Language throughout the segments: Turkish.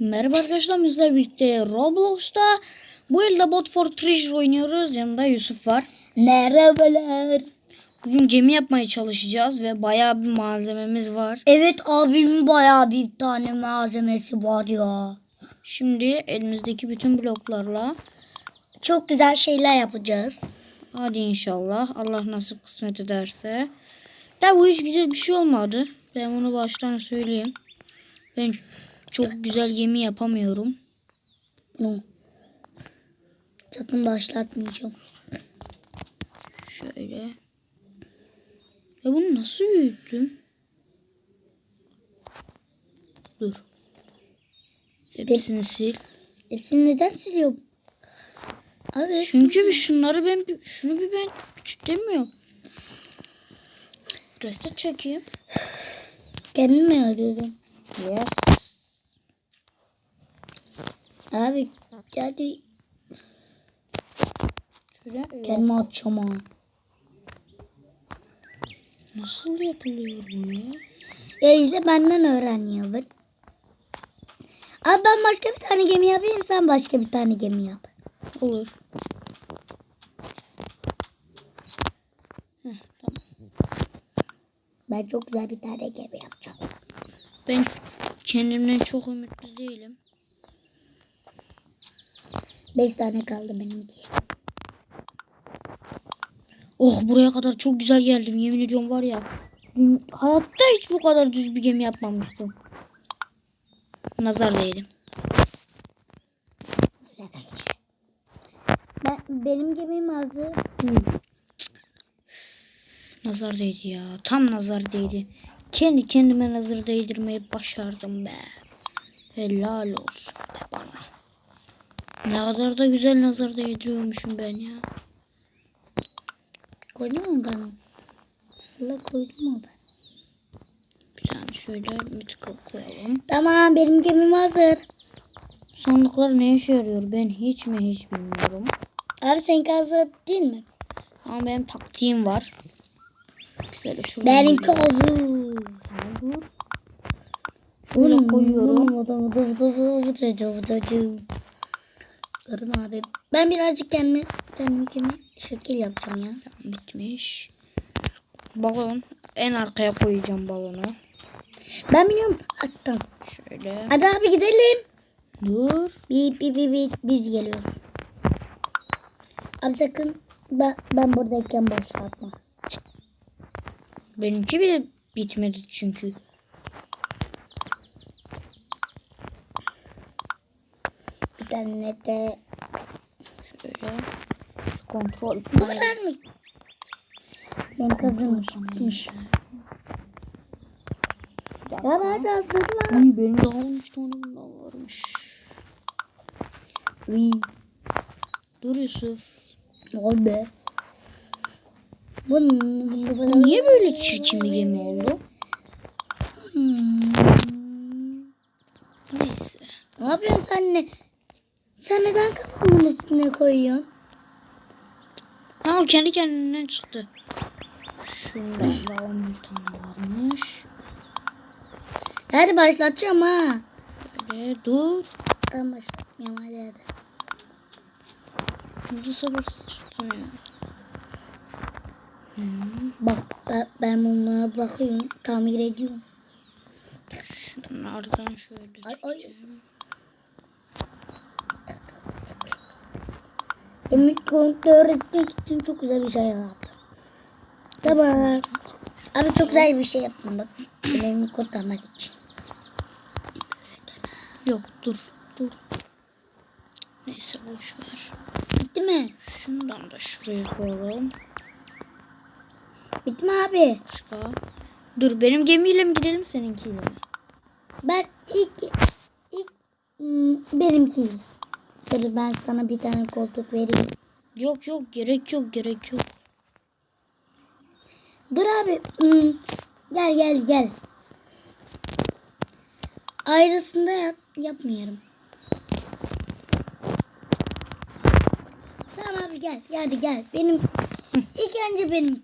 Merhaba arkadaşlar bizle birlikte Roblox'ta bu yılda Bot for Treasure oynuyoruz. Yanında Yusuf var. Merhabalar. Bugün gemi yapmaya çalışacağız ve bayağı bir malzememiz var. Evet abimin bayağı bir tane malzemesi var ya. Şimdi elimizdeki bütün bloklarla Çok güzel şeyler yapacağız. hadi inşallah Allah nasip kısmet ederse. Da bu hiç güzel bir şey olmadı. Ben bunu baştan söyleyeyim. Ben çok güzel gemi yapamıyorum. No. Sakın başlatmayacağım. Şöyle. Ya bunu nasıl büyüttüm? Dur. Hepsini sil. Hepsini neden siliyorum? Abi Çünkü bir şunları ben şunu bir ben küçültemiyorum. Reset çekeyim. kendimi mi öldürdüm? Yes. Abi geldi Şöyle kendimi atacağım ha. nasıl yapılıyor bu ya? Ya izle benden öğren ya. Ben... Abi ben başka bir tane gemi yapayım sen başka bir tane gemi yap. Olur. Heh, tamam. Ben çok güzel bir tane gemi yapacağım. Ben kendimden çok ümitli değilim. Beş tane kaldı benimki. Oh buraya kadar çok güzel geldim yemin ediyorum var ya. Hayatta hiç bu kadar düz bir gemi yapmamıştım. Nazar değdim. Ben, benim gemim hazır. Nazar değdi ya. Tam nazar değdi. Kendi kendime nazar değdirmeyi başardım be. Helal olsun be bana. Ne kadar da güzel nazar değdiriyormuşum ben ya. Koydun mu bana? Allah koydum mu ben? Bir tane şöyle mythical koyalım. Tamam benim gemim hazır. Sandıklar ne işe yarıyor ben hiç mi hiç bilmiyorum. Abi seninki hazır değil mi? Ama benim taktiğim var. Şöyle şuradan Benimki hazır. Şöyle koyuyorum. Durun abi. Ben birazcık kendime, kendime şekil yapacağım ya. Bitmiş. Balon. En arkaya koyacağım balonu. Ben biliyorum. Attım. Şöyle. Hadi abi gidelim. Dur. Bir bir bir bir biz geliyoruz. Abi sakın ben, ben buradayken başlatma. Benimki bile bitmedi çünkü. De Şöyle. Kontrol. bu kadar mı? Benim kazınmış. bitmiş. Ya ben de hazırlan. Uy benim 13 tane bundan varmış. Uy. Dur Yusuf. Ol be. Niye böyle çirkin bir gemi oldu? Hmm. Neyse. Ne yapıyorsun sen ne? Sen neden kafamın üstüne koyuyorsun? Ha o kendi kendinden çıktı. Şundan da 11 tane varmış. Hadi başlatacağım ha. Böyle dur. Ben başlatmıyorum hadi hadi. Nasıl sabırsız çıktım ya. Hmm. Bak ben, ben bunlara bakıyorum tamir ediyorum. Şunlardan şöyle Ay, ay. Emin kontrol öğretmek için çok güzel bir şey yaptım. Tamam. Abi çok güzel bir şey yaptım bak. Emin kurtarmak için. Yok dur dur. Neyse boş ver. Bitti mi? Şundan da şuraya koyalım. Bitti mi abi? Başka. Dur benim gemiyle mi gidelim seninkiyle mi? Ben ilk ilk hmm, benimki. Dur ben sana bir tane koltuk vereyim. Yok yok gerek yok gerek yok. Dur abi. hmm, gel gel gel. Ayrısında yap, yapmıyorum. Tamam abi gel. Hadi gel. Benim ilk önce benim.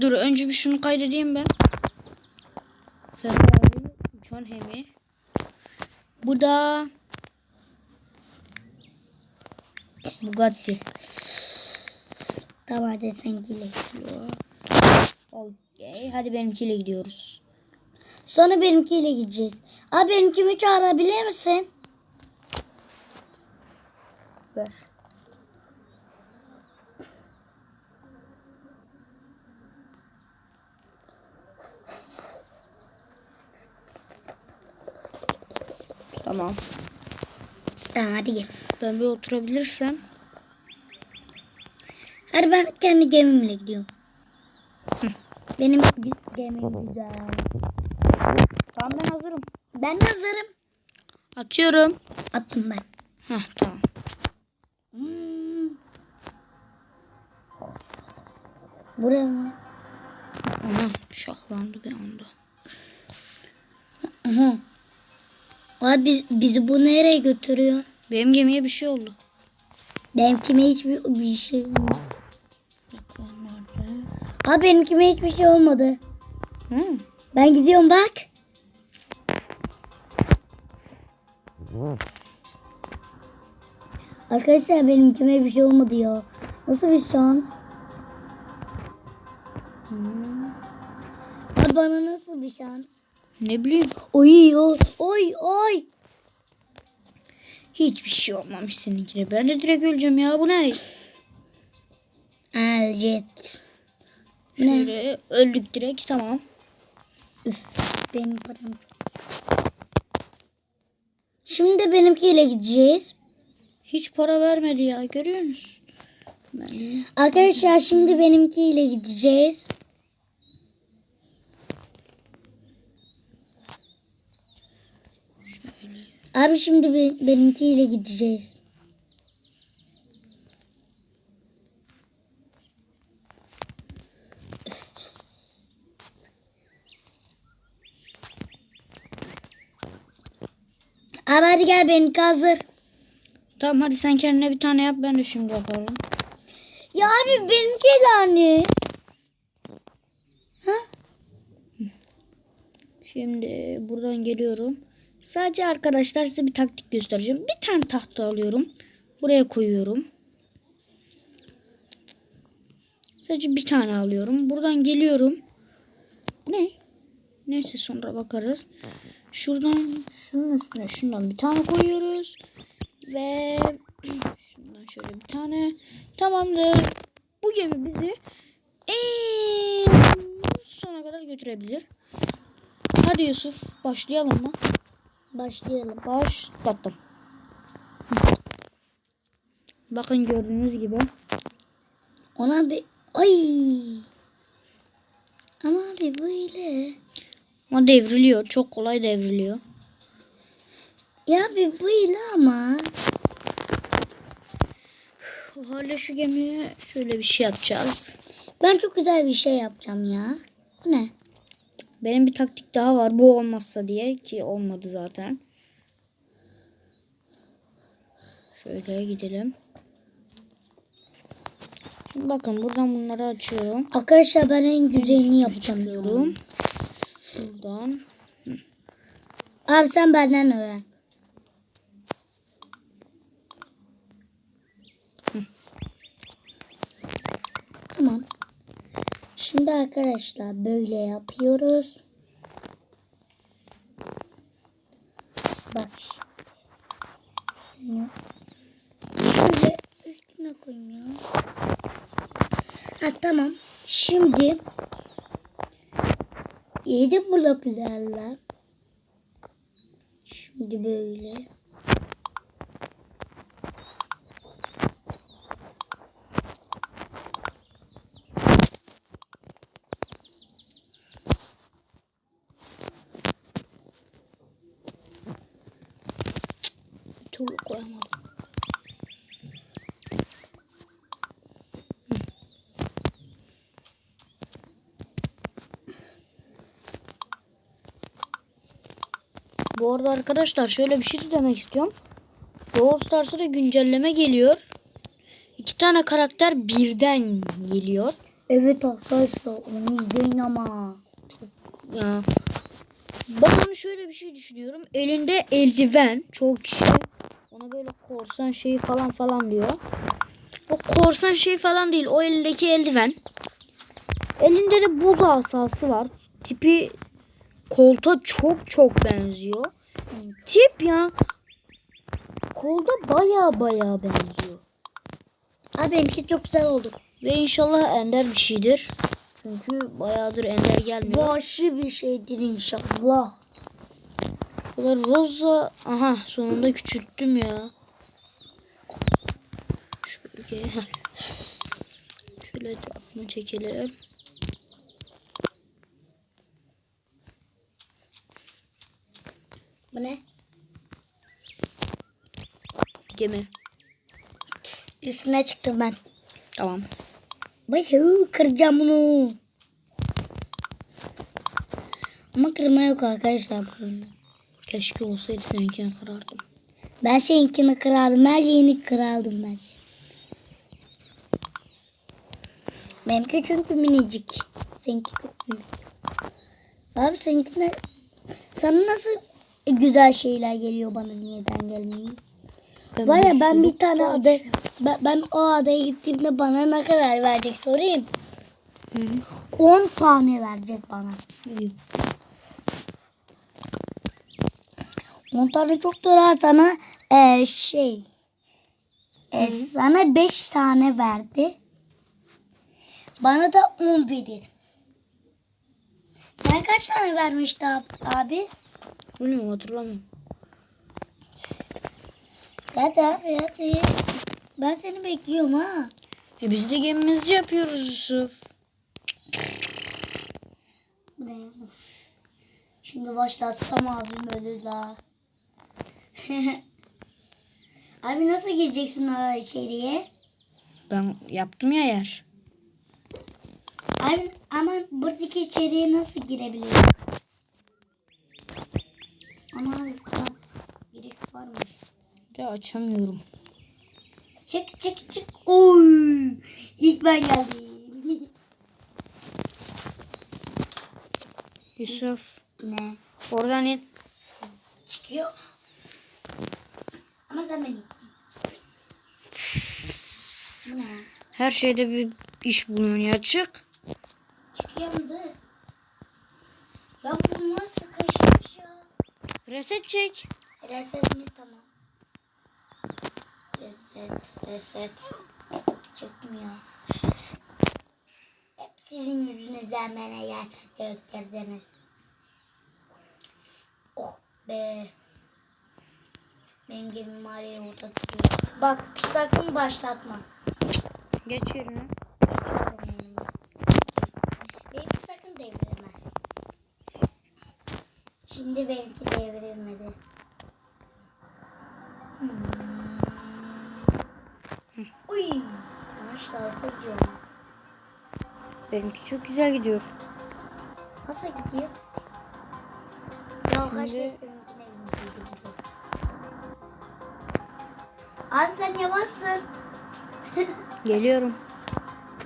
Dur önce bir şunu kaydedeyim ben. Ferrari uçan hemi. Bu da Bugatti. Tamam hadi senkiyle. Okey. Hadi benimkiyle gidiyoruz. Sonra benimkiyle gideceğiz. Abi benimkimi çağırabilir misin? Ver. Tamam. Tamam hadi gel. Ben bir oturabilirsem. Hadi ben kendi gemimle gidiyorum. Benim gemim güzel. Tamam ben hazırım. Ben hazırım. Atıyorum. Attım ben. Heh tamam. Hmm. Buraya mı? Aha şahlandı bir anda. Aha. Abi bizi bu nereye götürüyor? Benim gemiye bir şey oldu. Benimkime hiçbir bir şey olmadı. Abi benimkime hiçbir şey olmadı. Hı. Ben gidiyorum bak. Arkadaşlar benimkime bir şey olmadı ya. Nasıl bir şans? Abi bana nasıl bir şans? Ne bileyim. Oy oy oy oy. Hiçbir şey olmamış seninkine. Ben de direkt öleceğim ya. Bu ne? Aljet. Ne? Şöyle öldük direkt tamam. Üf, benim param çok. Şimdi benimkiyle gideceğiz. Hiç para vermedi ya. Görüyor musun? Ben... Arkadaşlar şimdi benimkiyle gideceğiz. Abi şimdi be- benimkiyle gideceğiz. Abi hadi gel benimki hazır. Tamam hadi sen kendine bir tane yap. Ben de şimdi yaparım. Ya abi benimki de hani. Ha? Şimdi buradan geliyorum. Sadece arkadaşlar size bir taktik göstereceğim. Bir tane tahta alıyorum. Buraya koyuyorum. Sadece bir tane alıyorum. Buradan geliyorum. Ne? Neyse sonra bakarız. Şuradan şunun üstüne şundan bir tane koyuyoruz. Ve şundan şöyle bir tane. Tamamdır. Bu gemi bizi en sona kadar götürebilir. Hadi Yusuf başlayalım mı? Başlayalım. Başlattım. Bakın gördüğünüz gibi. Ona bir... Ay. Ama abi böyle. O devriliyor. Çok kolay devriliyor. Ya bir böyle ama. O halde şu gemiye şöyle bir şey yapacağız. Ben çok güzel bir şey yapacağım ya. Bu ne? Benim bir taktik daha var. Bu olmazsa diye ki olmadı zaten. Şöyle gidelim. Şimdi bakın buradan bunları açıyorum. Arkadaşlar ben en güzelini yapacağım. Çıkıyorum. Buradan. Abi sen benden öğren. Tamam. Şimdi arkadaşlar böyle yapıyoruz. Bak. Şöyle üstüne koyayım ya. Ha tamam. Şimdi yedi bloklarla şimdi böyle Bu arada arkadaşlar şöyle bir şey de demek istiyorum. Brawl Stars'a da güncelleme geliyor. İki tane karakter birden geliyor. Evet arkadaşlar onu izleyin ama. Ya, Ben onu şöyle bir şey düşünüyorum. Elinde eldiven. Çoğu kişi ona böyle korsan şeyi falan falan diyor. O korsan şey falan değil. O elindeki eldiven. Elinde de buz asası var. Tipi kolta çok çok benziyor. Tip ya. Kolda baya baya benziyor. Abi benimki çok güzel oldu. Ve inşallah ender bir şeydir. Çünkü bayağıdır ender gelmiyor. Vahşi bir şeydir inşallah. Böyle roza aha sonunda küçülttüm ya. Şöyle şöyle etrafını çekelim. Bu ne? Gemi. Üstüne çıktım ben. Tamam. Bayıl kıracağım bunu. Ama kırma yok arkadaşlar bu oyunda. Keşke olsaydı seninkini kırardım. Ben seninkini kırardım. Her şeyini kırardım ben senin. Benimki çünkü minicik. Seninki çok büyük. Abi seninki ne? Sana nasıl güzel şeyler geliyor bana niyeden gelmiyor? Ben Var ya ben bir sürü- tane ada ben, ben o adaya gittiğimde bana ne kadar verecek sorayım. Hı hı. 10 tane verecek bana. İyi. 10 tane çok da sana eee, şey eee, sana 5 tane verdi. Bana da 10 verir. Sen kaç tane vermişti ab- abi? Bilmiyorum hatırlamıyorum. Hadi abi hadi. Ben seni bekliyorum ha. E biz de gemimizi yapıyoruz Yusuf. Bu ne? Uf. Şimdi başlatsam abim ölür daha. abi nasıl gireceksin o içeriye? Ben yaptım ya yer. Abi ama buradaki içeriye nasıl girebilirim? Ama abi ha, giriş varmış. De açamıyorum. Çık çık çık. Oy! İlk ben geldim. Yusuf ne? oradan in. Çıkıyor. Ama sen beni gittin. Bu ne? Her şeyde bir iş buluyorsun ya çık. Çıkıyordu. Ya bu nasıl ya? Reset çek. Reset mi tamam. Reset, reset. Çıkmıyor. Hep sizin yüzünüzden bana gerçekten öktürdünüz. Oh be. Benim gemim araya orada duruyor. Bak sakın başlatma. Geç yerine. Benimki sakın devrilmez. Şimdi benimki devrilmedi. Hmm. Uy. Yanlış tarafa gidiyorum. Benimki çok güzel gidiyor. Nasıl gidiyor? Ya kaç Şimdi- kez seninkine benziyor gidiyor. Abi sen yavaşsın. Geliyorum.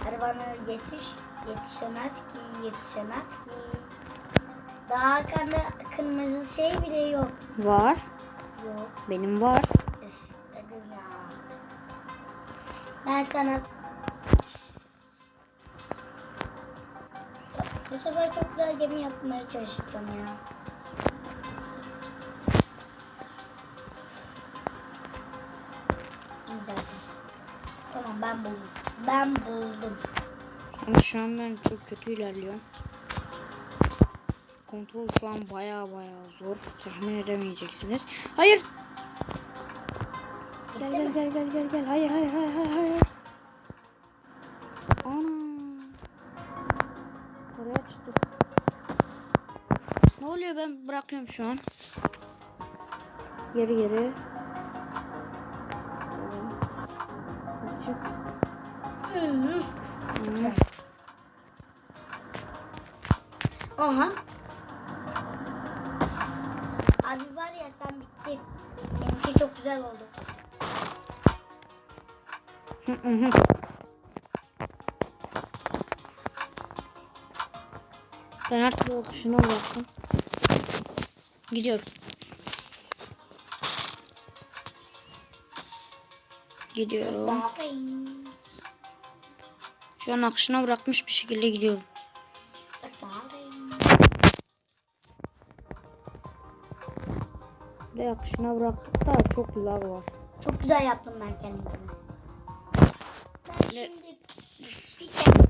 Hadi bana yetiş. Yetişemez ki, yetişemez ki. Daha arkanda kırmızı şey bile yok. Var. Yok. Benim var. Üf, dedim ya. Ben sana... Bu sefer çok güzel gemi yapmaya çalışacağım ya. Tamam ben buldum. Ben buldum. Ama şu an ben çok kötü ilerliyorum. Kontrol şu an baya baya zor. Tahmin edemeyeceksiniz. Hayır. Gel gel gel gel gel gel. Hayır hayır hayır hayır hayır. Oraya çıktı. Ne oluyor ben bırakıyorum şu an. Geri geri. Çık. Aha. Çok güzel oldu. Ben artık o kuşuna bıraktım. Gidiyorum. Gidiyorum. Şu an akışına bırakmış bir şekilde gidiyorum. Akışına bıraktık da çok lag var. Çok güzel yaptım ben kendimi. Ben Ne? şimdi bir kere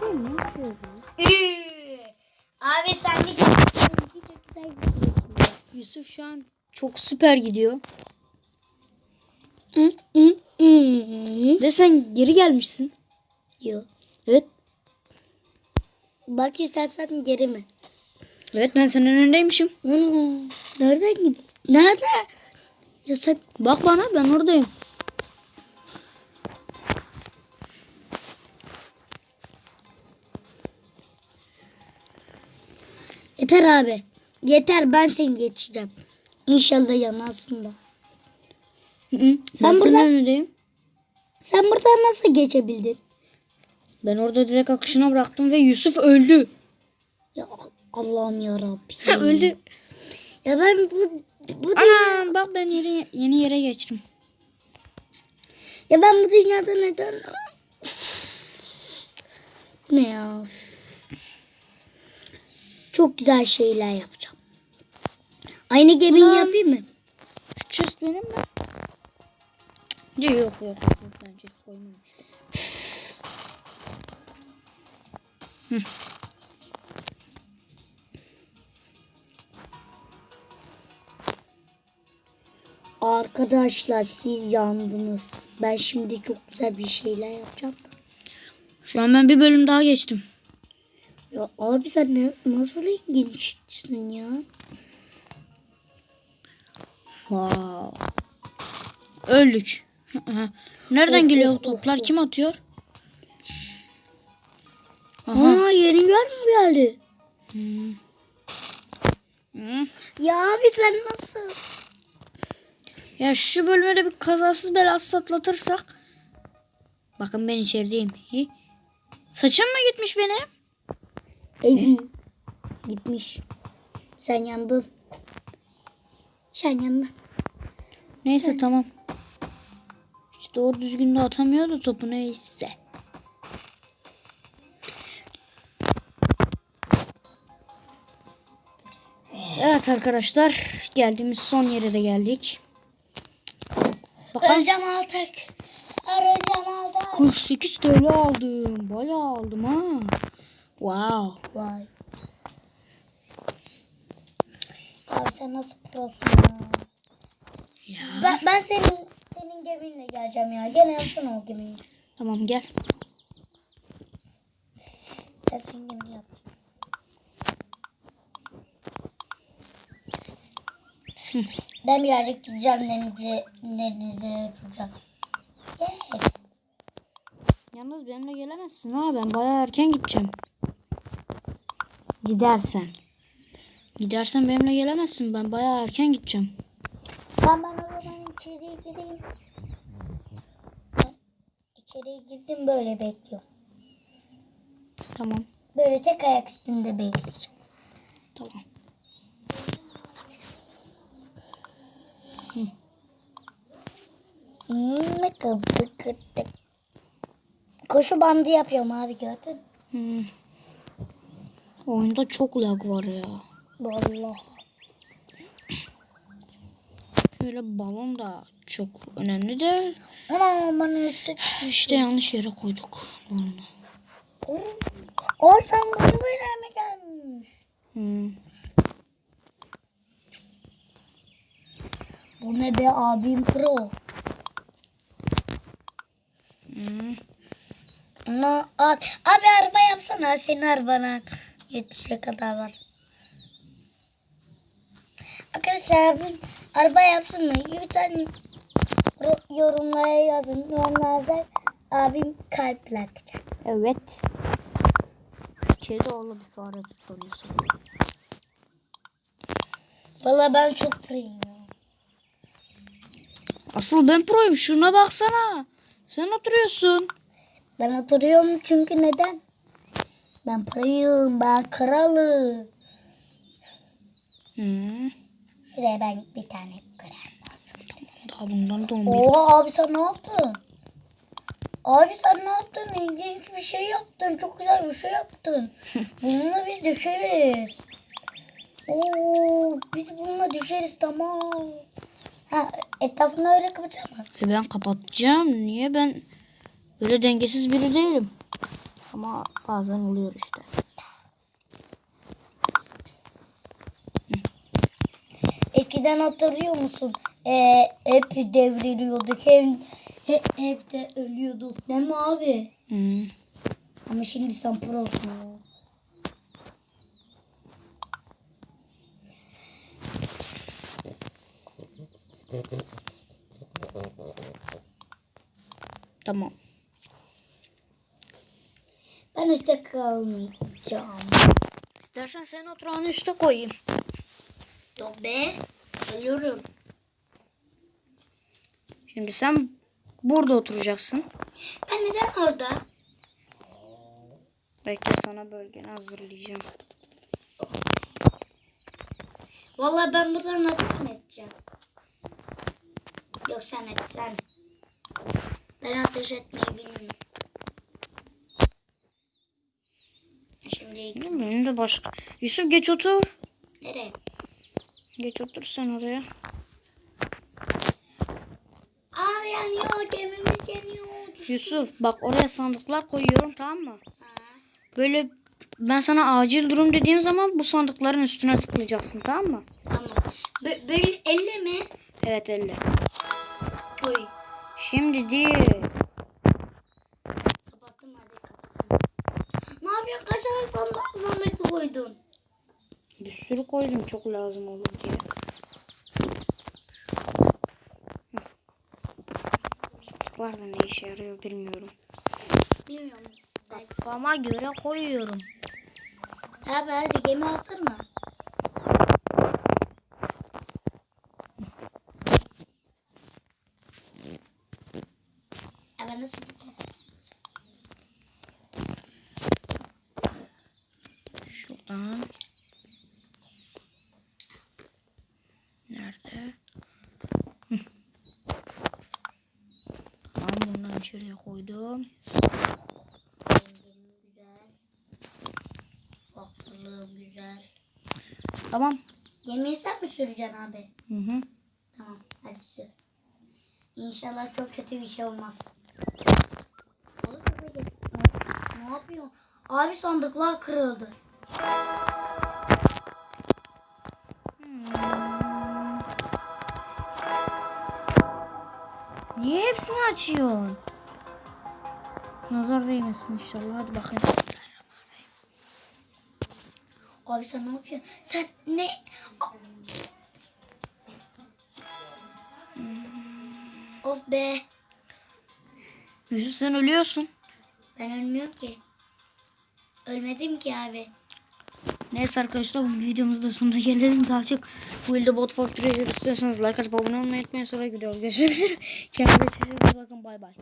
Şey ne yapıyorsun? Abi sen güzel gidiyorsun. Yusuf şu an çok süper gidiyor. De sen geri gelmişsin. Yok. Evet. Bak istersen geri mi? Evet ben senin önündeymişim. Hmm, Nereden gidiyorsun? Nerede? Ya sen Bak bana ben oradayım. Yeter abi. Yeter ben seni geçeceğim. İnşallah yanasın da. Hı hı. Sen ben burada- senin önündeyim. Sen buradan nasıl geçebildin? Ben orada direkt akışına bıraktım ve Yusuf öldü. Ya Allah'ım ya öldü. Ya ben bu bu Anam bak ben yeni, yeni yere geçtim. ya ben bu dünyada neden ne ya? Çok güzel şeyler yapacağım. Aynı gemiyi Ulan. yapayım mı? Şu chest benim mi? Yok yok yok. yok ben chest koymamıştım. Arkadaşlar siz yandınız. Ben şimdi çok güzel bir şeyler yapacağım da. Şu an ben bir bölüm daha geçtim. Ya abi sen ne, nasıl ilginçsin ya? Wow. Öldük. Nereden Oh, geliyor oh, toplar? oh, Kim atıyor? Aha. Aa yeni yer mi geldi? Hmm. Hmm. Ya abi sen nasıl? Ya şu bölüme de bir kazasız belasız atlatırsak. Bakın ben içerideyim. Hi. Saçım mı gitmiş benim? Ey, gitmiş. Sen yandın. Sen yandın. Neyse tamam. Hiç doğru düzgün de atamıyordu topu neyse. Evet arkadaşlar geldiğimiz son yere de geldik. Bakalım Öleceğim artık. Arayacağım artık. 48 TL aldım. Bayağı aldım ha. Wow. Vay. Abi sen nasıl prosun ya? Ya. Ben, ben senin senin geminle geleceğim ya. Gene yapsana o gemiyi. Tamam gel. Ben senin gemini yap. ben birazcık gideceğim denize, denize tutacağım. Yes. Yalnız benimle gelemezsin ha. Ben bayağı erken gideceğim. Gidersen. Gidersen benimle gelemezsin. Ben bayağı erken gideceğim. Ben ben o zaman içeriye gireyim. Ben içeriye girdim böyle bekliyorum. Tamam. Böyle tek ayak üstünde bekleyeceğim. Tamam. Hmm, ne kadar kırdık. Koşu bandı yapıyorum abi gördün. Hmm. Oyunda çok lag var ya. Vallahi. Şöyle balon da çok önemli de Ama bana üstü işte yanlış yere koyduk balonu. O sen bana böyle mi gelmiş? Hmm. Bu ne be abim pro. Hmm. Ama abi, abi araba yapsana senin arabana yetişecek kadar var. Arkadaşlar abim araba yapsın mı? Lütfen yorumlara yazın. Yorumlarda abim kalp bırakacak. Evet. Kedi oğlu bir fare tutuyorsun. Valla ben çok proyum. Asıl ben proyum. Şuna baksana. Sen oturuyorsun. Ben oturuyorum çünkü neden? Ben parayım. Ben kralı. Hmm. Şuraya ben bir tane krem Daha bundan da 11. Oha abi sen ne yaptın? Abi sen ne yaptın? İlginç bir şey yaptın. Çok güzel bir şey yaptın. Bununla biz düşeriz. Oo, biz bununla düşeriz tamam. Ha, etrafını öyle kapatacak mı? E ben kapatacağım. Niye ben böyle dengesiz biri değilim. Ama bazen oluyor işte. Eskiden hatırlıyor musun? Ee, hep devriliyorduk. Hem, hep, hep de ölüyorduk. Değil mi abi? Hmm. Ama şimdi sen prosun. Tamam. Üstte kalmayacağım. İstersen sen oturağını üste koyayım. Yok be. Ölüyorum. Şimdi sen burada oturacaksın. Ben neden orada? Bekle sana bölgeni hazırlayacağım. Vallahi ben buradan ateş mi edeceğim? Yok sen et sen. Ben ateş etmeyi bilmiyorum. Mi? Benim de başka. Yusuf geç otur. nereye? Geç otur sen oraya. Aa yanıyor gemimiz yanıyor. Yusuf bak oraya sandıklar koyuyorum tamam mı? Ha. Böyle ben sana acil durum dediğim zaman bu sandıkların üstüne tıklayacaksın tamam mı? Tamam. Bö- böyle elle mi? Evet elle. Koy. Şimdi değil. Kapattım hadi kapattım. Ne yapıyorsun? Kaç tane sandık, sandık koydun? Bir sürü koydum çok lazım olur diye. Hı. Sandıklar da ne işe yarıyor bilmiyorum. Bilmiyorum. Kafama göre koyuyorum. Abi hadi gemi hazır mı? Ya ben de su Şuradan. Nerede? Hı. Tamam bundan içeriye koydum. Rengim güzel. Farklılığı güzel. Tamam. Gemiyi sen mi süreceksin abi? Hı hı. Tamam hadi sür. İnşallah çok kötü bir şey olmaz. Ne, ne yapıyor? Abi sandıklar kırıldı. Niye hepsini açıyorsun? Nazar değmesin inşallah. Hadi bakayım. Abi sen ne yapıyorsun? Sen ne? A- Of be. Yusuf sen ölüyorsun. Ben ölmüyorum ki. Ölmedim ki abi. Neyse arkadaşlar bu videomuzda sonuna gelelim. Daha çok bu ilde bot for treasure istiyorsanız like atıp abone olmayı unutmayın. Sonra gidiyoruz. Görüşmek üzere. Kendinize çok iyi bakın. Bay bay.